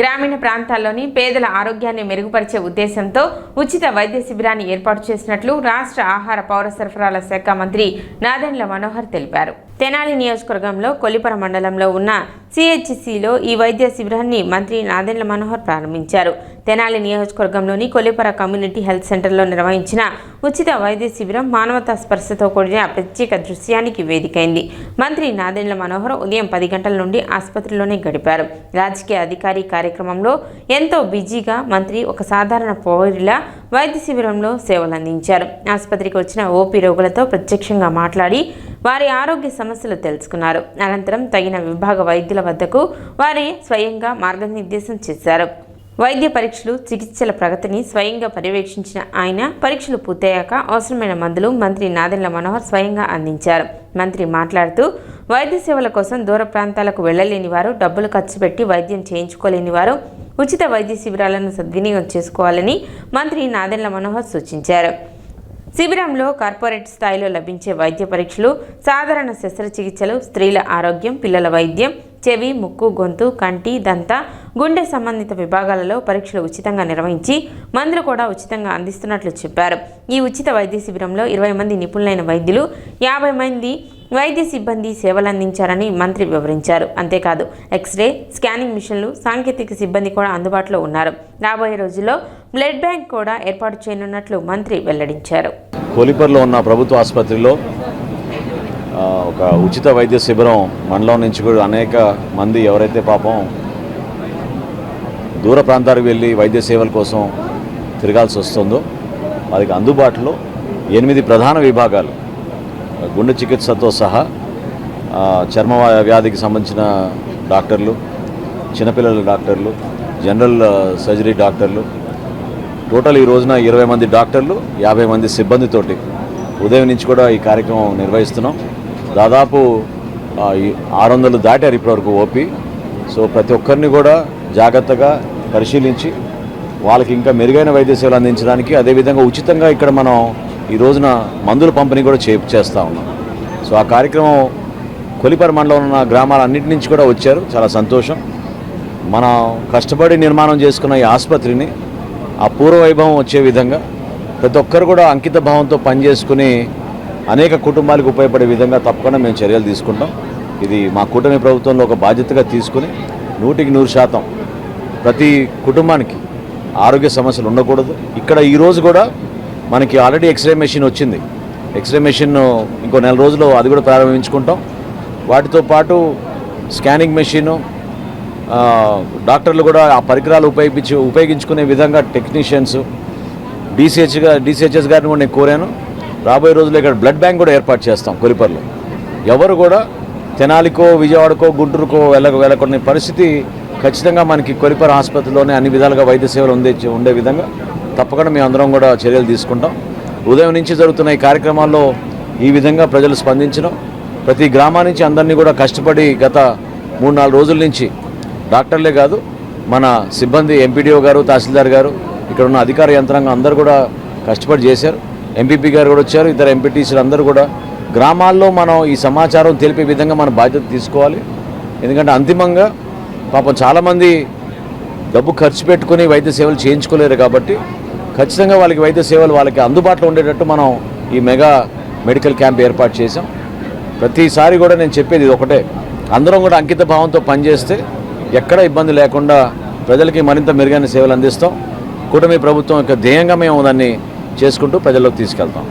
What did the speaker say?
గ్రామీణ ప్రాంతాల్లోని పేదల ఆరోగ్యాన్ని మెరుగుపరిచే ఉద్దేశంతో ఉచిత వైద్య శిబిరాన్ని ఏర్పాటు చేసినట్లు రాష్ట్ర ఆహార పౌర సరఫరాల శాఖ మంత్రి నాదెండ్ల మనోహర్ తెలిపారు. తెనాలి నియోజకవర్గంలో కొలిపర మండలంలో ఉన్న సిహెచ్సిలో ఈ వైద్య శిబిరాన్ని మంత్రి నాదెండ్ల మనోహర్ ప్రారంభించారు. తెనాలి నియోజకవర్గంలోని కొలిపర కమ్యూనిటీ హెల్త్ సెంటర్లో నిర్వహించిన ఉచిత వైద్య శిబిరం మానవతా స్పర్శతో కూడిన ప్రత్యేక దృశ్యానికి వేదికైంది. మంత్రి నాదెండ్ల మనోహర్ ఉదయం పది గంటల నుండి ఆసుపత్రిలోనే గడిపారు. రాజకీయ అధికారి కార్యక్రమంలో ఎంతో బిజీగా మంత్రి ఒక సాధారణ పౌరులా వైద్య శిబిరంలో సేవలందించారు. ఆసుపత్రికి వచ్చిన ఓపీ రోగులతో ప్రత్యక్షంగా మాట్లాడి వారి ఆరోగ్య సమస్యలు తెలుసుకున్నారు. అనంతరం తగిన విభాగ వైద్యుల వద్దకు వారి స్వయంగా మార్గనిర్దేశం చేశారు. వైద్య పరీక్షలు చికిత్సల ప్రగతిని స్వయంగా పర్యవేక్షించిన ఆయన పరీక్షలు పూర్తయ్యాక అవసరమైన మందులు మంత్రి నాదెండ్ల మనోహర్ స్వయంగా అందించారు. మంత్రి మాట్లాడుతూ వైద్య సేవల కోసం దూర ప్రాంతాలకు వెళ్ళలేని వారు డబ్బులు ఖర్చు పెట్టి వైద్యం చేయించుకోలేని వారు ఉచిత వైద్య శిబిరాలను సద్వినియోగం చేసుకోవాలని మంత్రి నాదెండ్ల మనోహర్ సూచించారు. శిబిరంలో కార్పొరేట్ స్థాయిలో లభించే వైద్య పరీక్షలు సాధారణ శస్త్రచికిత్సలు స్త్రీల ఆరోగ్యం పిల్లల వైద్యం చెవి ముక్కు గొంతు కంటి దంత గుండె సంబంధిత విభాగాలలో పరీక్షలు ఉచితంగా నిర్వహించి మందులు కూడా ఉచితంగా అందిస్తున్నట్లు చెప్పారు. ఈ ఉచిత వైద్య శిబిరంలో ఇరవై మంది నిపుణులైన వైద్యులు యాభై మంది వైద్య సిబ్బంది సేవలందించారని మంత్రి వివరించారు. అంతేకాదు ఎక్స్రే స్కానింగ్ మిషన్లు సాంకేతిక సిబ్బంది కూడా అందుబాటులో ఉన్నారు. రాబోయే రోజుల్లో బ్లడ్ బ్యాంక్ కూడా ఏర్పాటు చేయనున్నట్లు మంత్రి వెల్లడించారు. కోలిపర్లో ఉన్న ప్రభుత్వ ఆసుపత్రిలో ఒక ఉచిత వైద్య శిబిరం మండలం నుంచి కూడా అనేక మంది ఎవరైతే పాపం దూర ప్రాంతాలకు వెళ్ళి వైద్య సేవల కోసం తిరగాల్సి వస్తుందో వారికి అందుబాటులో ఎనిమిది ప్రధాన విభాగాలు గుండె చికిత్సతో సహా చర్మ వ్యాధికి సంబంధించిన డాక్టర్లు చిన్నపిల్లల డాక్టర్లు జనరల్ సర్జరీ డాక్టర్లు టోటల్ ఈ రోజున ఇరవై మంది డాక్టర్లు యాభై మంది సిబ్బందితోటి ఉదయం నుంచి కూడా ఈ కార్యక్రమం నిర్వహిస్తున్నాం. దాదాపు ఆరు వందలు దాటారు ఇప్పటివరకు ఓపీ. సో ప్రతి ఒక్కరిని కూడా జాగ్రత్తగా పరిశీలించి వాళ్ళకి ఇంకా మెరుగైన వైద్య సేవలు అందించడానికి అదేవిధంగా ఉచితంగా ఇక్కడ మనం ఈ రోజున మందుల పంపిణీ కూడా చే చేస్తూ ఉన్నాం. సో ఆ కార్యక్రమం కొలిపర మండలం ఉన్న గ్రామాలన్నింటి నుంచి కూడా వచ్చారు. చాలా సంతోషం. మనం కష్టపడి నిర్మాణం చేసుకున్న ఈ ఆసుపత్రిని ఆ పూర్వ వైభవం వచ్చే విధంగా ప్రతి ఒక్కరు కూడా అంకిత భావంతో పనిచేసుకుని అనేక కుటుంబాలకు ఉపయోగపడే విధంగా తప్పకుండా మేము చర్యలు తీసుకుంటాం. ఇది మా కూటమి ప్రభుత్వంలో ఒక బాధ్యతగా తీసుకుని నూటికి నూరు శాతం ప్రతి కుటుంబానికి ఆరోగ్య సమస్యలు ఉండకూడదు. ఇక్కడ ఈరోజు కూడా మనకి ఆల్రెడీ ఎక్స్రే మెషిన్ వచ్చింది. ఎక్స్రే మెషిన్ ఇంకో నెల రోజుల్లో అది కూడా ప్రారంభించుకుంటాం. వాటితో పాటు స్కానింగ్ మెషిను డాక్టర్లు కూడా ఆ పరికరాలు ఉపయోగించి ఉపయోగించుకునే విధంగా టెక్నీషియన్స్ డీసీహెచ్గా డీసీహెచ్ఎస్ గారిని కూడా నేను కోరాను. రాబోయే రోజుల్లో ఇక్కడ బ్లడ్ బ్యాంక్ కూడా ఏర్పాటు చేస్తాం కొలిపర్లో. ఎవరు కూడా తెనాలికో విజయవాడకో గుంటూరుకో వెళ్ళ వెళ్ళకుండా పరిస్థితి ఖచ్చితంగా మనకి కొలిపర్ ఆసుపత్రిలోనే అన్ని విధాలుగా వైద్య సేవలు ఉండే ఉండే విధంగా తప్పకుండా మేము అందరం కూడా చర్యలు తీసుకుంటాం. ఉదయం నుంచి జరుగుతున్న ఈ కార్యక్రమాల్లో ఈ విధంగా ప్రజలు స్పందించడం ప్రతి గ్రామా నుంచి అందరినీ కూడా కష్టపడి గత మూడు నాలుగు రోజుల నుంచి డాక్టర్లే కాదు మన సిబ్బంది ఎంపీడీఓ గారు తహసీల్దార్ గారు ఇక్కడ ఉన్న అధికార యంత్రాంగం అందరూ కూడా కష్టపడి చేశారు. ఎంపీపీ గారు కూడా వచ్చారు ఇతర ఎంపీటీసీలు అందరూ కూడా. గ్రామాల్లో మనం ఈ సమాచారం తెలిపే విధంగా మన బాధ్యత తీసుకోవాలి. ఎందుకంటే అంతిమంగా పాపం చాలామంది డబ్బు ఖర్చు పెట్టుకుని వైద్య సేవలు చేయించుకోలేరు కాబట్టి ఖచ్చితంగా వాళ్ళకి వైద్య సేవలు వాళ్ళకి అందుబాటులో ఉండేటట్టు మనం ఈ మెగా మెడికల్ క్యాంప్ ఏర్పాటు చేసాం ప్రతిసారి కూడా నేను చెప్పేది ఇది ఒకటే. అందరం కూడా అంకిత భావంతో పనిచేస్తే ఎక్కడ ఇబ్బంది లేకుండా ప్రజలకి మరింత మెరుగైన సేవలు అందిస్తాం. కూటమి ప్రభుత్వం యొక్క ధ్యేయంగా మేము దాన్ని చేసుకుంటూ ప్రజల్లోకి తీసుకెళ్తాం.